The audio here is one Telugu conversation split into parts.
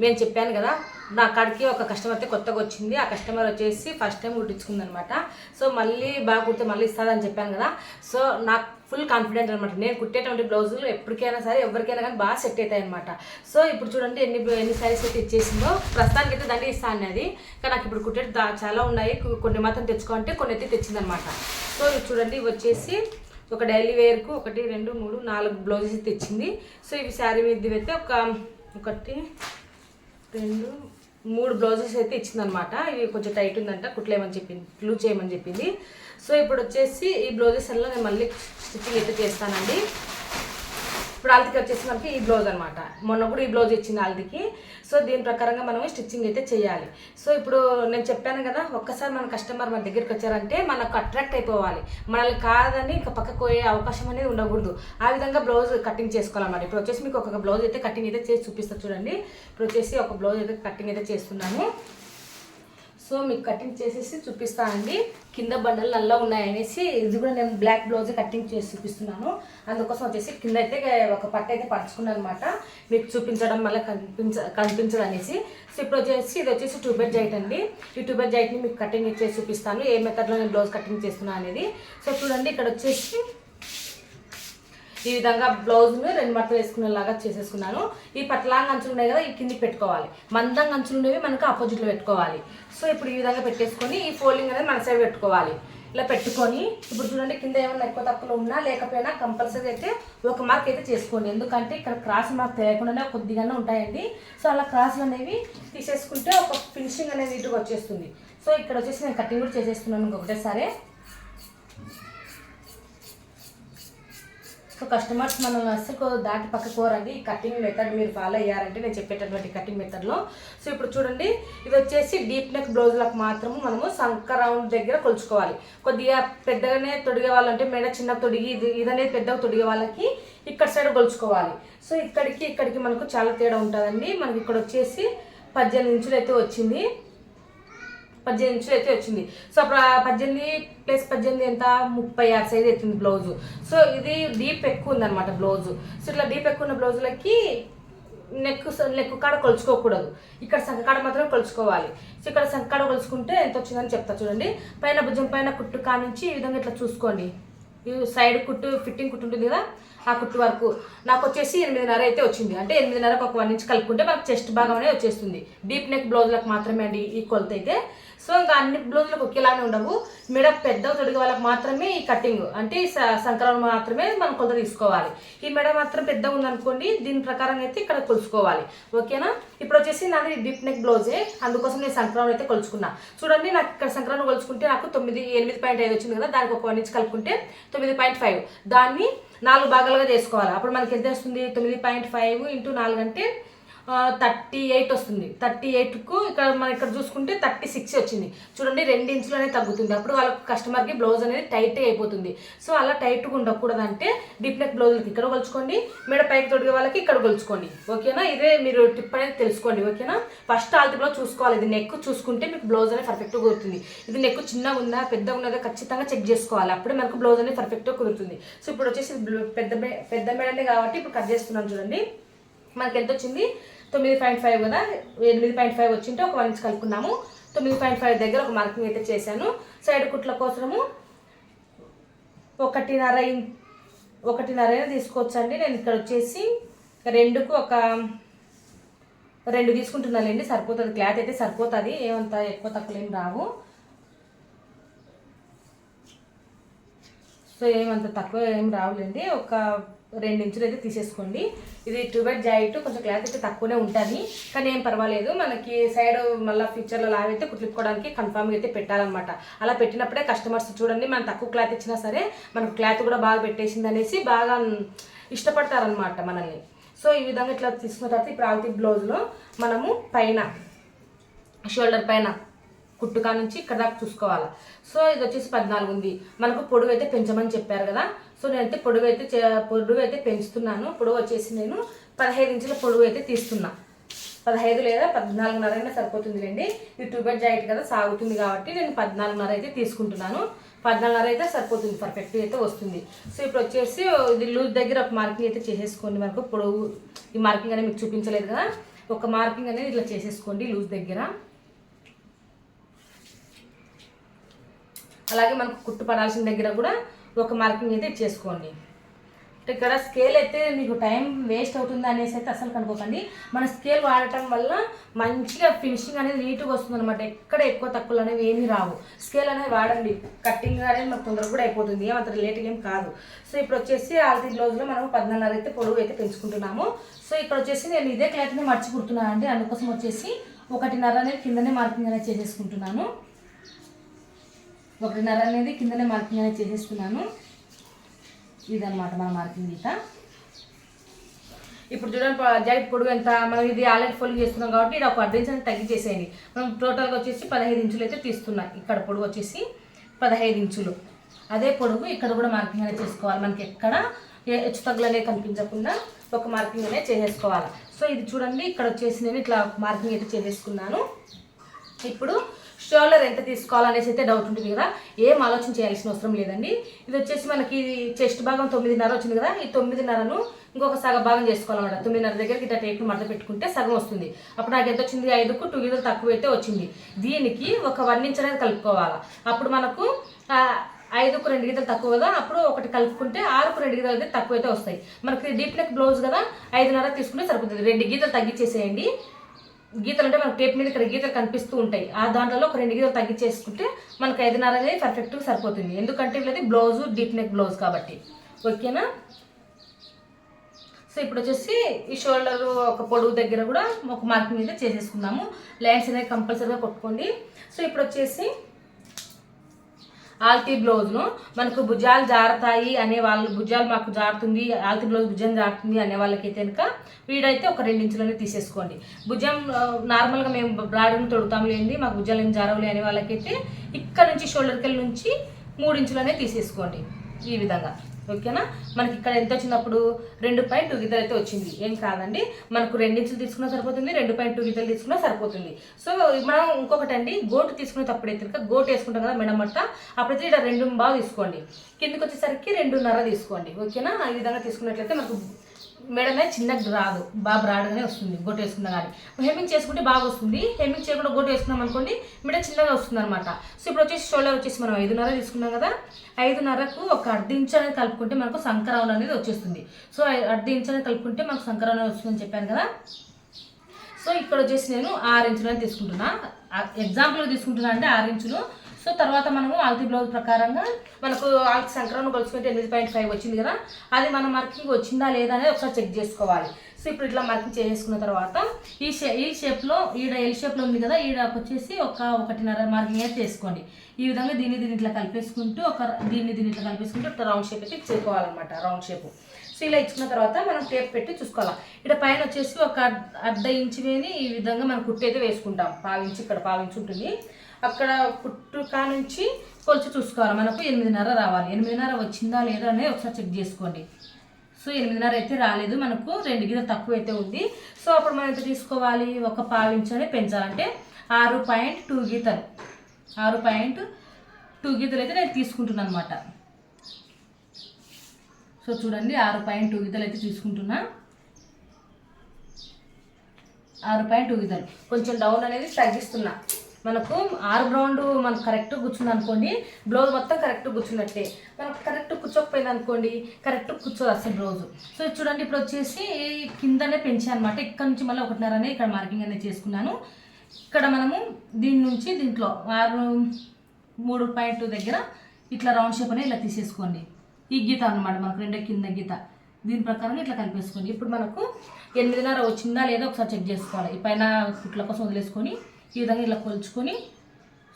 నేను చెప్పాను కదా నా కాడికి ఒక కస్టమర్ అయితే కొత్తగా వచ్చింది. ఆ కస్టమర్ వచ్చేసి ఫస్ట్ టైం కుట్టించుకుంది అనమాట సో మళ్ళీ బాగా కుడితే మళ్ళీ ఇస్తుందని చెప్పాను కదా. సో నాకు ఫుల్ కాన్ఫిడెంట్ అనమాట. నేను కుట్టేటువంటి బ్లౌజులు ఎప్పటికైనా సరే ఎవరికైనా కానీ బాగా సెట్ అవుతాయి అనమాట సో ఇప్పుడు చూడండి ఎన్ని ఎన్ని సారీస్ అయితే ఇచ్చేసిందో. ప్రస్తుతానికి అయితే దండి ఇస్తా అన్నది. కానీ నాకు ఇప్పుడు కుట్టే దా- చాలా ఉన్నాయి. కొన్ని మాత్రం తెచ్చుకోవాలంటే కొన్ని అయితే తెచ్చిందనమాట. సో ఇవి చూడండి ఇవి వచ్చేసి ఒక డైలీ వేర్కు ఒకటి రెండు మూడు నాలుగు బ్లౌజెస్ తెచ్చింది. సో ఇవి శారీ మీద అయితే ఒక ఒకటి రెండు మూడు బ్లౌజెస్ అయితే ఇచ్చిందనమాట. ఇవి కొంచెం టైట్ ఉందంట కుట్లేమని చెప్పింది క్లూ చేయమని చెప్పింది. సో ఇప్పుడు వచ్చేసి ఈ బ్లౌజెస్ అలా నేను మళ్ళీ స్టిచ్చింగ్ అయితే చేస్తానండి. ఇప్పుడు ఆల్తికి వచ్చేసి మనకి ఈ బ్లౌజ్ అనమాట. మొన్న కూడా ఈ బ్లౌజ్ ఇచ్చింది ఆల్తికి. సో దీని ప్రకారంగా మనం స్టిచ్చింగ్ అయితే చేయాలి. సో ఇప్పుడు నేను చెప్పాను కదా ఒక్కసారి మన కస్టమర్ మన దగ్గరికి వచ్చారంటే మనకు అట్రాక్ట్ అయిపోవాలి. మనల్ని కాదని ఇంకా పక్కకు పోయే అవకాశం అనేది ఉండకూడదు. ఆ విధంగా బ్లౌజ్ కటింగ్ చేసుకోవాలన్నమాట. ఇప్పుడు వచ్చేసి మీకు ఒక బ్లౌజ్ అయితే కటింగ్ అయితే చేసి చూపిస్తా చూడండి. ఇప్పుడు వచ్చేసి ఒక బ్లౌజ్ అయితే కటింగ్ అయితే చేస్తున్నాను. సో మీకు కటింగ్ చేసేసి చూపిస్తానండి. కింద బండలు నల్ల ఉన్నాయనేసి ఇది కూడా నేను బ్లాక్ బ్లౌజ్ కటింగ్ చేసి చూపిస్తున్నాను. అందుకోసం వచ్చేసి కింద అయితే ఒక పట్ట అయితే పరుచుకున్నాను అనమాట మీకు చూపించడం వల్ల కనిపించ కనిపించడం అనేసి సో ఇప్పుడు వచ్చేసి ఇది వచ్చేసి ట్యూబెడ్ జైట్ అండి. ఈ ట్యూబెడ్ జైట్ని మీకు కటింగ్ చేసి చూపిస్తాను. ఏ మెథడ్లో నేను బ్లౌజ్ కటింగ్ చేస్తున్నాను అనేది. సో చూడండి ఇక్కడ వచ్చేసి ఈ విధంగా బ్లౌజ్ని రెండు మడతలు వేసుకునేలాగా చేసేసుకున్నాను. ఈ పట్లాంగ్ అంచులు ఉన్నాయి కదా ఈ కింది పెట్టుకోవాలి. మందంగా అంచులు ఉండేవి మనకు ఆపోజిట్లో పెట్టుకోవాలి. సో ఇప్పుడు ఈ విధంగా పెట్టేసుకొని ఈ ఫోల్డింగ్ అనేది మన సైడ్ పెట్టుకోవాలి. ఇలా పెట్టుకొని ఇప్పుడు చూడండి కింద ఏమైనా ఎక్కువ తక్కువ ఉన్నా లేకపోయినా కంపల్సరీ అయితే ఒక మార్క్ అయితే చేసుకోండి. ఎందుకంటే ఇక్కడ క్రాస్ మార్క్ తెలియకుండానే కొద్దిగానే ఉంటాయండి. సో అలా క్రాస్లు అనేవి తీసేసుకుంటే ఒక ఫినిషింగ్ అనేది నీట్గా వచ్చేస్తుంది. సో ఇక్కడ వచ్చేసి నేను కటింగ్ కూడా చేసేస్తున్నాను ఇంకొకటేసారి సో కస్టమర్స్ మనం అసలు దాటి పక్క కోరండి ఈ కటింగ్ మెథడ్ మీరు ఫాలో అయ్యారంటే నేను చెప్పేటటువంటి కటింగ్ మెథడ్లో సో ఇప్పుడు చూడండి ఇది వచ్చేసి డీప్ నెక్ బ్లౌజులకు మాత్రము మనము సంక రౌండ్ దగ్గర కొలుచుకోవాలి. కొద్దిగా పెద్దగానే తొడిగే వాళ్ళంటే మెడ చిన్న తొడిగి ఇది ఇదనేది పెద్దగా తొడిగే వాళ్ళకి ఇక్కడ సైడ్ కొలుచుకోవాలి. సో ఇక్కడికి ఇక్కడికి మనకు చాలా తేడా ఉంటుందండి. మనకి ఇక్కడ వచ్చేసి పద్దెనిమిది ఇంచులు అయితే వచ్చింది. పద్దెనిమిది ఇంచులు అయితే వచ్చింది. సో అప్పుడు పద్దెనిమిది ప్లస్ పద్దెనిమిది ఎంత? ముప్పై ఆరు సైజ్ వచ్చింది బ్లౌజు. సో ఇది డీప్ ఎక్కువ ఉందన్నమాట బ్లౌజ్. సో ఇట్లా డీప్ ఎక్కువ ఉన్న బ్లౌజులకి నెక్ నెక్ కాడ కొలుచుకోకూడదు. ఇక్కడ సంఖ మాత్రం కొలుచుకోవాలి. సో ఇక్కడ సంఖకాడ కొలుచుకుంటే ఎంత వచ్చిందని చెప్తా చూడండి. పైన భుజం పైన కుట్టు కా నుంచి ఈ విధంగా ఇట్లా చూసుకోండి. ఈ సైడ్ కుట్టు ఫిట్టింగ్ కుట్టు ఉంటుంది కదా ఆ కుట్టు వరకు. నాకు వచ్చేసి ఎనిమిదిన్నర అయితే వచ్చింది. అంటే ఎనిమిదిన్నరకు ఒక వన్ ఇంచ్ కలుపుకుంటే మనకు చెస్ట్ భాగం అనేది వచ్చేస్తుంది. డీప్ నెక్ బ్లౌజులకు మాత్రమే అండి ఈ కొలత అయితే. సో ఇంకా అన్ని బ్లౌజులకు ఒకేలానే ఉండవు. మెడ పెద్ద తొడిగే వాళ్ళకి మాత్రమే ఈ కటింగ్. అంటే ఈ సంక్రమణ మాత్రమే మనం కొలత తీసుకోవాలి. ఈ మెడ మాత్రం పెద్దగా ఉందనుకోండి దీని ప్రకారం అయితే ఇక్కడ కొలుచుకోవాలి. ఓకేనా? ఇప్పుడు వచ్చేసి నాది డిప్ నెక్ బ్లౌజే. అందుకోసం నేను సంక్రమణ అయితే కొలుచుకున్నా. చూడండి నాకు ఇక్కడ సంక్రమణ కొలుచుకుంటే నాకు తొమ్మిది ఎనిమిది పాయింట్ ఐదు వచ్చింది కదా దానికి ఒక వన్ ఇంచ్ కలుపుకుంటే తొమ్మిది పాయింట్ ఫైవ్ దాన్ని నాలుగు భాగాలుగా చేసుకోవాలి. అప్పుడు మనకి ఎంత వస్తుంది? తొమ్మిది పాయింట్ ఫైవ్ ఇంటూ నాలుగు అంటే థర్టీ ఎయిట్ వస్తుంది. థర్టీ ఎయిట్కు ఇక్కడ మనం ఇక్కడ చూసుకుంటే థర్టీ సిక్స్ వచ్చింది. చూడండి రెండు ఇంచులు అనేది తగ్గుతుంది. అప్పుడు వాళ్ళకి కస్టమర్కి బ్లౌజ్ అనేది టైట్ అయిపోతుంది. సో అలా టైట్గా ఉండకూడదు అంటే డీప్ నెక్ బ్లౌజులకి ఇక్కడ కొలుచుకోండి. మెడ పైకి తొడిగే వాళ్ళకి ఇక్కడ కొలుచుకోండి. ఓకేనా? ఇదే మీరు టిప్ అనేది తెలుసుకోండి. ఓకేనా? ఫస్ట్ ఆల్తిలో చూసుకోవాలి. ఇది నెక్ చూసుకుంటే మీకు బ్లౌజ్ అనేది పర్ఫెక్ట్గా కుదురుతుంది. ఇది నెక్ చిన్నగా ఉందా పెద్దగా ఉన్నదా ఖచ్చితంగా చెక్ చేసుకోవాలి. అప్పుడే మనకు బ్లౌజ్ అనేది పర్ఫెక్ట్గా కుదురుతుంది. సో ఇప్పుడు వచ్చేసి పెద్ద పెద్ద మెడనే కాబట్టి ఇప్పుడు కట్ చేస్తున్నాను చూడండి. మనకి ఎంత వచ్చింది? తొమ్మిది పాయింట్ ఫైవ్ కదా? ఎనిమిది పాయింట్ ఫైవ్ వచ్చింటే ఒక వన్ ఇంచ్ కలుపుకున్నాము తొమ్మిది పాయింట్ ఫైవ్ దగ్గర ఒక మార్కింగ్ అయితే చేశాను. సైడ్ కుట్ల కోసము ఒకటిన్నర ఒకటిన్నర తీసుకోవచ్చండి. నేను ఇక్కడ వచ్చేసి రెండుకు ఒక రెండు తీసుకుంటున్నానండి. సరిపోతుంది. క్లాత్ అయితే సరిపోతుంది. ఏమంత ఎక్కువ తక్కువలేం రావు. సో ఏమంత తక్కువ ఏం రావులేండి. ఒక రెండు ఇంచులు అయితే తీసేసుకోండి. ఇది టూ బెడ్ జాయిట్ కొంచెం క్లాత్ అయితే తక్కువనే ఉంటుంది. కానీ ఏం పర్వాలేదు మనకి సైడ్ మళ్ళీ ఫ్యూచర్లో లాగైతే కుట్లిప్పుకోవడానికి కన్ఫామ్గా అయితే పెట్టాలన్నమాట. అలా పెట్టినప్పుడే కస్టమర్స్ చూడండి మనం తక్కువ క్లాత్ ఇచ్చినా సరే మనకు క్లాత్ కూడా బాగా పెట్టేసింది అనేసి బాగా ఇష్టపడతారనమాట మనల్ని. సో ఈ విధంగా ఇట్లా తీసుకున్న తర్వాత ఇప్పుడు ఆల్తీ బ్లౌజ్లో మనము పైన షోల్డర్ పైన కుట్టుకా నుంచి ఇక్కడ దాకా చూసుకోవాలి. సో ఇది వచ్చేసి పద్నాలుగు ఉంది. మనకు పొడుగు అయితే పెంచమని చెప్పారు కదా. సో నేనైతే పొడుగు అయితే చే- పొడుగు అయితే పెంచుతున్నాను. పొడుగు వచ్చేసి నేను పదహైదు ఇంచుల పొడుగు అయితే తీస్తున్నా. పదహైదు లేదా పద్నాలుగున్నర అయినా సరిపోతుందిలేండి ఇది టూ బెడ్ జాయిట్ కదా సాగుతుంది కాబట్టి నేను పద్నాలుగున్నర అయితే తీసుకుంటున్నాను. పద్నాలుగున్నర అయితే సరిపోతుంది పర్ఫెక్ట్ అయితే వస్తుంది. సో ఇప్పుడు వచ్చేసి ఇది లూజ్ దగ్గర ఒక మార్కింగ్ అయితే చేసేసుకోండి మనకు పొడవు ఈ మార్కింగ్ అనేది మీకు చూపించలేదు కదా. ఒక మార్కింగ్ అనేది ఇట్లా చేసేసుకోండి లూజ్ దగ్గర. అలాగే మనకు కుట్టు పడాల్సిన దగ్గర కూడా ఒక మార్కింగ్ అయితే చేసుకోండి ఇక్కడ స్కేల్ అయితే మీకు టైం వేస్ట్ అవుతుంది అనేసి అయితే అసలు కనుకోకండి మన స్కేల్ వాడటం వల్ల మంచిగా ఫినిషింగ్ అనేది నీట్గా వస్తుంది అనమాట ఎక్కడ ఎక్కువ తక్కువలు అనేవి ఏమీ రావు. స్కేల్ అనేది వాడండి. కట్టింగ్ అనేది మాకు తొందరగా కూడా అయిపోతుంది. ఏమంత లేట్ ఏం కాదు. సో ఇప్పుడు వచ్చేసి ఆల్తీ బ్లౌజ్లో మనం పద్నాలుగు అయితే పొడవు అయితే పెంచుకుంటున్నాము. సో ఇక్కడ వచ్చేసి నేను ఇదే క్లాత్ని మర్చి కుడుతున్నాను అండి అందుకోసం వచ్చేసి ఒకటిన్నర అనేది కిందనే మార్కింగ్ అనేది చేసేసుకుంటున్నాను. ఒకటిన్నర అనేది కిందనే మార్కింగ్ అనేది చేసేసుకున్నాను ఇదన్నమాట మన మార్కింగ్ గీత. ఇప్పుడు చూడండి ప- జాకెట్ పొడుగు ఎంత మనం ఇది ఆల్రెడీ ఫోల్డ్ చేస్తున్నాం కాబట్టి ఇది ఒక అర్ధ ఇంచ్ తగ్గించేసేయండి మనం టోటల్గా వచ్చేసి పదహైదు ఇంచులు అయితే తీస్తున్నాం. ఇక్కడ పొడుగు వచ్చేసి పదహైదు ఇంచులు. అదే పొడుగు ఇక్కడ కూడా మార్కింగ్ అనేది చేసుకోవాలి. మనకి ఎక్కడ హెచ్చు తగ్గులనే కనిపించకుండా ఒక మార్కింగ్ అనేది చేసేసుకోవాలి. సో ఇది చూడండి ఇక్కడ వచ్చేసి నేను ఇట్లా మార్కింగ్ అయితే చేసేసుకున్నాను. ఇప్పుడు షోల్డర్ ఎంత తీసుకోవాలనేసి అయితే డౌట్ ఉంటుంది కదా? ఏం ఆలోచన చేయాల్సిన అవసరం లేదండి. ఇది వచ్చేసి మనకి చెస్ట్ భాగం తొమ్మిదిన్నర వచ్చింది కదా? ఈ తొమ్మిదిన్నరను ఇంకొక సగం భాగం చేసుకోవాలన్నమాట. తొమ్మిదిన్నర దగ్గరికి ఇట్లా టేపు మడత పెట్టుకుంటే సగం వస్తుంది. అప్పుడు నాకు ఎంత వచ్చింది? ఐదుకు టూ గిజలు తక్కువ అయితే వచ్చింది. దీనికి ఒక వన్ ఇంచ్ అనేది కలుపుకోవాలి? అప్పుడు మనకు ఐదుకు రెండు గీతలు తక్కువ కదా? అప్పుడు ఒకటి కలుపుకుంటే ఆరుకు రెండు గీతలు అయితే తక్కువ అయితే వస్తాయి. మనకి డీప్ నెక్ బ్లౌజ్ కదా? ఐదున్నర తీసుకుంటే సరిపోతుంది. రెండు గీతలు తగ్గించేసేయండి గీతలు అంటే మనకు టేప్ మీద ఇక్కడ గీతలు కనిపిస్తూ ఉంటాయి. ఆ దాంట్లో ఒక రెండు గీతలు తగ్గించేసుకుంటే మనకు ఐదున్నర అనేది పర్ఫెక్ట్గా సరిపోతుంది. ఎందుకంటే వీళ్ళది బ్లౌజు డీప్ నెక్ బ్లౌజ్ కాబట్టి. ఓకేనా సో ఇప్పుడు వచ్చేసి ఈ షోల్డర్ ఒక పొడుగు దగ్గర కూడా ఒక మార్కింగ్ అయితే చేసేసుకుందాము. లైన్స్ అనేది కంపల్సరీగా కొట్టుకోండి. సో ఇప్పుడు వచ్చేసి ఆల్తీ బ్లౌజ్ను. మనకు భుజాలు జారుతాయి అనే వాళ్ళు భుజాలు మాకు జారుతుంది ఆల్తీ బ్లౌజ్ భుజం జారుతుంది అనే వాళ్ళకైతే కనుక వీడైతే ఒక రెండు ఇంచులనే తీసేసుకోండి. భుజం నార్మల్గా మేము బ్రాడ్ని తొడుతాం లేండి మాకు భుజాలు ఏం జారవులే అనే వాళ్ళకైతే ఇక్కడ నుంచి షోల్డర్ నుంచి మూడు ఇంచులనే తీసేసుకోండి ఈ విధంగా. ఓకేనా? మనకి ఇక్కడ ఎంత వచ్చినప్పుడు? రెండు పాయింట్ టూ గీతలు అయితే వచ్చింది. ఏం కాదండి. మనకు రెండించులు తీసుకున్నా సరిపోతుంది రెండు పాయింట్ టూ గీతలు తీసుకున్నా సరిపోతుంది. సో మనం ఇంకొకటి అండి గోటు తీసుకునేటప్పుడు అయితే కనుక గోటు వేసుకుంటాం కదా మేడం అట్ట. అప్పుడైతే ఇక్కడ రెండు బాగా తీసుకోండి. కిందకి వచ్చేసరికి రెండున్నర తీసుకోండి. ఓకేనా? ఈ విధంగా తీసుకున్నట్లయితే మనకు మెడమే చిన్నగా రాదు. బాగా బ్రాడ్గానే వస్తుంది గొట్టు వేసుకున్నా కానీ హెమ్మింగ్ చేసుకుంటే బాగా వస్తుంది. హెమ్మింగ్ చేయకుండా గొట్టు వేసుకున్నాం అనుకోండి మెడ చిన్నగా వస్తుంది అనమాట సో ఇప్పుడు వచ్చేసి షోల్డర్ వచ్చేసి మనం ఐదున్నర తీసుకున్నాం కదా ఐదున్నరకు ఒక అర్ధ ఇంచు అనేది కలుపుకుంటే మనకు సంక్రమణ అనేది వచ్చేస్తుంది. సో అర్ధ ఇంచు అనేది కలుపుకుంటే మనకు సంక్రాంతి వస్తుందని చెప్పాను కదా. సో ఇక్కడ వచ్చేసి నేను ఆరు ఇంచులు తీసుకుంటున్నా. ఎగ్జాంపుల్ తీసుకుంటున్నా అంటే ఆరు ఇంచులు. సో తర్వాత మనము ఆల్తీ బ్లౌజ్ ప్రకారంగా మనకు ఆల్తీ సంక్రమణ కొలుచుకుంటే ఎనిమిది పాయింట్ ఫైవ్ వచ్చింది కదా. అది మన మార్కింగ్ వచ్చిందా లేదా అనేది ఒకసారి చెక్ చేసుకోవాలి. సో ఇప్పుడు ఇట్లా మార్కింగ్ చేసుకున్న తర్వాత ఈ షే ఈ షేప్లో ఈడ ఎల్ షేప్లో ఉంది కదా ఈడకు వచ్చేసి ఒక ఒకటిన్నర మార్కింగ్ అయితే చేసుకోండి. ఈ విధంగా దీన్ని దీన్ని ఇట్లా కలిపేసుకుంటూ ఒక దీన్ని దీన్ని ఇట్లా కలిపేసుకుంటూ ఒక రౌండ్ షేప్ అయితే చేసుకోవాలన్నమాట రౌండ్ షేప్. స్టీల్ ఇచ్చుకున్న తర్వాత మనం టేప్ పెట్టి చూసుకోవాలి. ఇక్కడ పైన వచ్చేసి ఒక అర్ధ- ఇంచు వేని ఈ విధంగా మనం కుట్టు అయితే వేసుకుంటాం. పావించి ఇక్కడ పావించి ఉంటుంది. అక్కడ కుట్టు నుంచి కొలిచి చూసుకోవాలి. మనకు ఎనిమిదిన్నర రావాలి. ఎనిమిదిన్నర వచ్చిందా లేదా అనేది ఒకసారి చెక్ చేసుకోండి. సో ఎనిమిదిన్నర అయితే రాలేదు. మనకు రెండు గీతలు తక్కువ అయితే ఉంది. సో అప్పుడు మనం ఎంత తీసుకోవాలి? ఒక పావించని పెంచాలంటే ఆరు పాయింట్ టూ గీతలు. ఆరు పాయింట్ టూ గీతలు అయితే నేను తీసుకుంటున్నాను అనమాట సో చూడండి ఆరు పాయింట్ టూ గీతలు అయితే చూసుకుంటున్నా ఆరు పాయింట్ టూ గీతలు కొంచెం డౌన్ అనేది తగ్గిస్తున్నా. మనకు ఆరు గ్రౌండ్ మనకు కరెక్ట్ కూర్చుంది అనుకోండి బ్లౌజ్ మొత్తం కరెక్ట్ కూర్చున్నట్టే. మనకు కరెక్ట్ కూర్చోకపోయింది అనుకోండి కరెక్ట్ కూర్చోదు అసలు బ్లౌజ్. సో చూడండి ఇప్పుడు వచ్చేసి కిందనే పెంచాను అనమాట ఇక్కడ నుంచి మళ్ళీ ఒకటిన్నర అనేది ఇక్కడ మార్కింగ్ అనేది చేసుకున్నాను. ఇక్కడ మనము దీని నుంచి దీంట్లో ఆరు మూడు పాయింట్ దగ్గర ఇట్లా రౌండ్ షేప్ అనేది ఇలా తీసేసుకోండి. ఈ గీత అన్నమాట మనకు రెండో కింద గీత. దీని ప్రకారం ఇట్లా కనిపిస్తుంది. ఇప్పుడు మనకు ఎనిమిదిన్నర వచ్చిందా లేదా ఒకసారి చెక్ చేసుకోవాలి. ఈ పైన కుట్ల కోసం వదిలేసుకొని ఈ విధంగా ఇలా కొలుచుకొని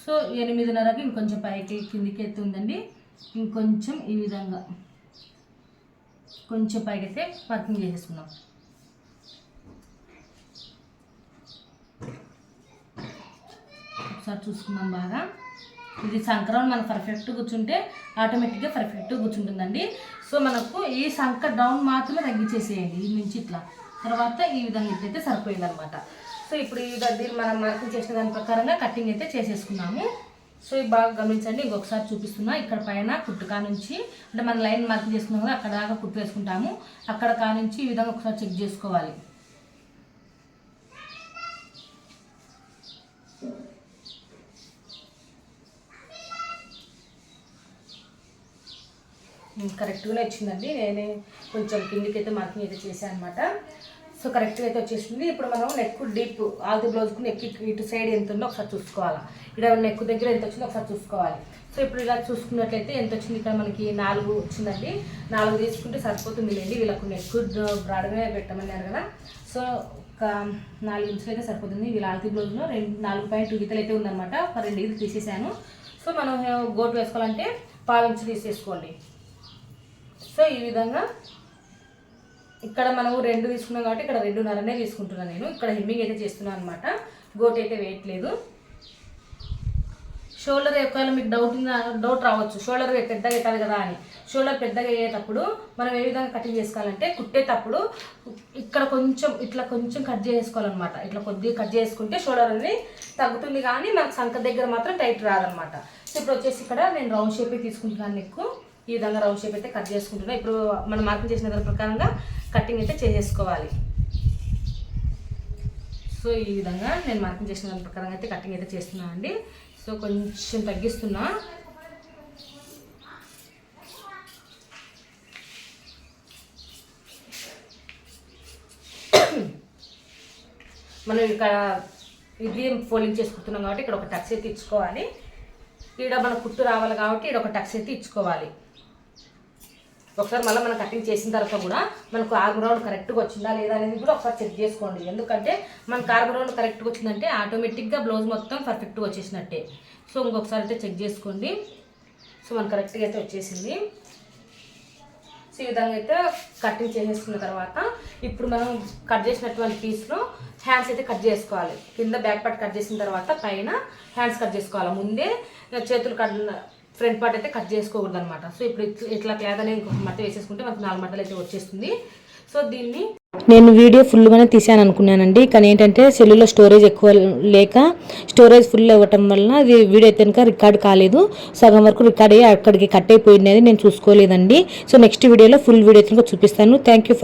సో ఎనిమిదిన్నరకి ఇంకొంచెం పైకి కిందికి ఎత్తి ఉందండి. ఇంకొంచెం ఈ విధంగా కొంచెం పైకి అయితే వర్కింగ్ చేసేసుకున్నాం ఒకసారి చూసుకున్నాం బాగా. ఇది సంక్రమణ మనం పర్ఫెక్ట్ కూర్చుంటే ఆటోమేటిక్గా పర్ఫెక్ట్ కూర్చుంటుందండి. సో మనకు ఈ సంక డౌన్ మాత్రమే తగ్గించేసేయండి ఈ నుంచి ఇట్లా. తర్వాత ఈ విధంగా ఇట్లయితే సరిపోయిందనమాట సో ఇప్పుడు ఈ దీన్ని మనం మార్కింగ్ చేసిన దాని ప్రకారంగా కటింగ్ అయితే చేసేసుకున్నాము. సో ఇది బాగా గమనించండి. ఇంకొకసారి చూపిస్తున్నా. ఇక్కడ పైన కుట్టుకా నుంచి అంటే మనం లైన్ మార్కింగ్ చేసుకున్నాం కదా అక్కడ దాకా కుట్టు వేసుకుంటాము. అక్కడ కా నుంచి ఈ విధంగా ఒకసారి చెక్ చేసుకోవాలి. కరెక్ట్గానే వచ్చిందండి. నేనే కొంచెం కిందికి అయితే మార్కింగ్ అయితే చేశాను అనమాట సో కరెక్ట్గా అయితే వచ్చేసింది. ఇప్పుడు మనం నెక్ డీప్ ఆది బ్లౌజ్కు నెక్ ఇటు సైడ్ ఎంత ఉందో ఒకసారి చూసుకోవాలి. ఇక్కడ నెక్ దగ్గర ఎంత వచ్చిందో ఒకసారి చూసుకోవాలి. సో ఇప్పుడు ఇలా చూసుకున్నట్లయితే ఎంత వచ్చింది? ఇక్కడ మనకి నాలుగు వచ్చిందండి. నాలుగు తీసుకుంటే సరిపోతుంది లేండి. వీళ్ళకు నెక్ బ్రాడ్గా పెట్టమన్నారు కదా. సో ఒక నాలుగు ఇంచులు అయితే సరిపోతుంది. వీళ్ళ ఆల్తీ బ్లౌజ్లో రెండు నాలుగు పాయింట్ టూ గీతలు అయితే ఉందన్నమాట. ఒక రెండు గీతలు తీసేసాను సో మనం uh, గోటు వేసుకోవాలంటే పావు ఇంచు తీసేసుకోండి. సో ఈ విధంగా ఇక్కడ మనము రెండు తీసుకున్నాం కాబట్టి ఇక్కడ రెండున్నరనే తీసుకుంటున్నాను నేను. ఇక్కడ హెమ్మింగ్ అయితే చేస్తున్నాను అనమాట గోట్ అయితే వేయట్లేదు. షోల్డర్ ఒకవేళ మీకు డౌట్ డౌట్ రావచ్చు. షోల్డర్ పెద్దగా అవుతుంది కదా అని. షోల్డర్ పెద్దగా అయ్యేటప్పుడు మనం ఏ విధంగా కటింగ్ చేసుకోవాలంటే కుట్టేటప్పుడు ఇక్కడ కొంచెం ఇట్లా కొంచెం కట్ చేసుకోవాలన్నమాట. ఇట్లా కొద్దిగా కట్ చేసుకుంటే షోల్డర్ అనేది తగ్గుతుంది కానీ మనకు సంఖ దగ్గర మాత్రం టైట్ రాదనమాట సో ఇప్పుడు వచ్చేసి ఇక్కడ నేను రౌండ్ షేప్ తీసుకుంటున్నాను ఎక్కువ ఈ విధంగా రౌండ్ షేప్ అయితే కట్ చేసుకుంటున్నాను ఇప్పుడు మనం మార్కింగ్ చేసిన దాని ప్రకారంగా కటింగ్ అయితే చేసేసుకోవాలి. సో ఈ విధంగా నేను మార్కింగ్ చేసిన దాని ప్రకారంగా అయితే కటింగ్ అయితే చేస్తున్నాను అండి. సో కొంచెం తగ్గిస్తున్నా. మనం ఇక్కడ ఇది ఫోల్డింగ్ చేసుకుంటున్నాం కాబట్టి ఇక్కడ ఒక టక్స్ అయితే ఇచ్చుకోవాలి. ఇక్కడ మన కుట్టు రావాలి కాబట్టి ఇక్కడ ఒక టక్స్ అయితే ఇచ్చుకోవాలి. ఒకసారి మళ్ళీ మనం కటింగ్ చేసిన తర్వాత కూడా మనకు ఆర్మ్ రౌండ్ కరెక్ట్గా వచ్చిందా లేదా అనేది కూడా ఒకసారి చెక్ చేసుకోండి. ఎందుకంటే మనకు ఆర్మ్ రౌండ్ కరెక్ట్గా వచ్చిందంటే ఆటోమేటిక్గా బ్లౌజ్ మొత్తం పర్ఫెక్ట్గా వచ్చేసినట్టే. సో ఇంకొకసారి అయితే చెక్ చేసుకోండి. సో మనకు కరెక్ట్గా అయితే వచ్చేసింది. సో ఈ విధంగా అయితే కటింగ్ చేసేసుకున్న తర్వాత ఇప్పుడు మనం కట్ చేసినటువంటి పీస్లో హ్యాండ్స్ అయితే కట్ చేసుకోవాలి. కింద బ్యాక్ పార్ట్ కట్ చేసిన తర్వాత పైన హ్యాండ్స్ కట్ చేసుకోవాలి. ముందే చేతులు కట్ ఫ్రంట్ పార్ట్ అయితే కట్ చేసుకోకూడదు అనమాట సో ఇప్పుడు ఇట్లా ఇట్లా క్లాత్ అనేది ఇంకొక మట్ట వేసేసుకుంటే మనకు నాలుగు మట్టలు అయితే వచ్చేస్తుంది. సో దీన్ని నేను వీడియో ఫుల్గానే తీసాను అనుకున్నానండి. కానీ ఏంటంటే సెల్లులో స్టోరేజ్ ఎక్కువ లేక స్టోరేజ్ ఫుల్ అవ్వటం వలన అది వీడియో అయితే కనుక రికార్డ్ కాలేదు. సగం వరకు రికార్డ్ అయ్యి అక్కడికి కట్ అయిపోయింది నేను చూసుకోలేదండి. సో నెక్స్ట్ వీడియోలో ఫుల్ వీడియో అయితే కనుక చూపిస్తాను. Thank you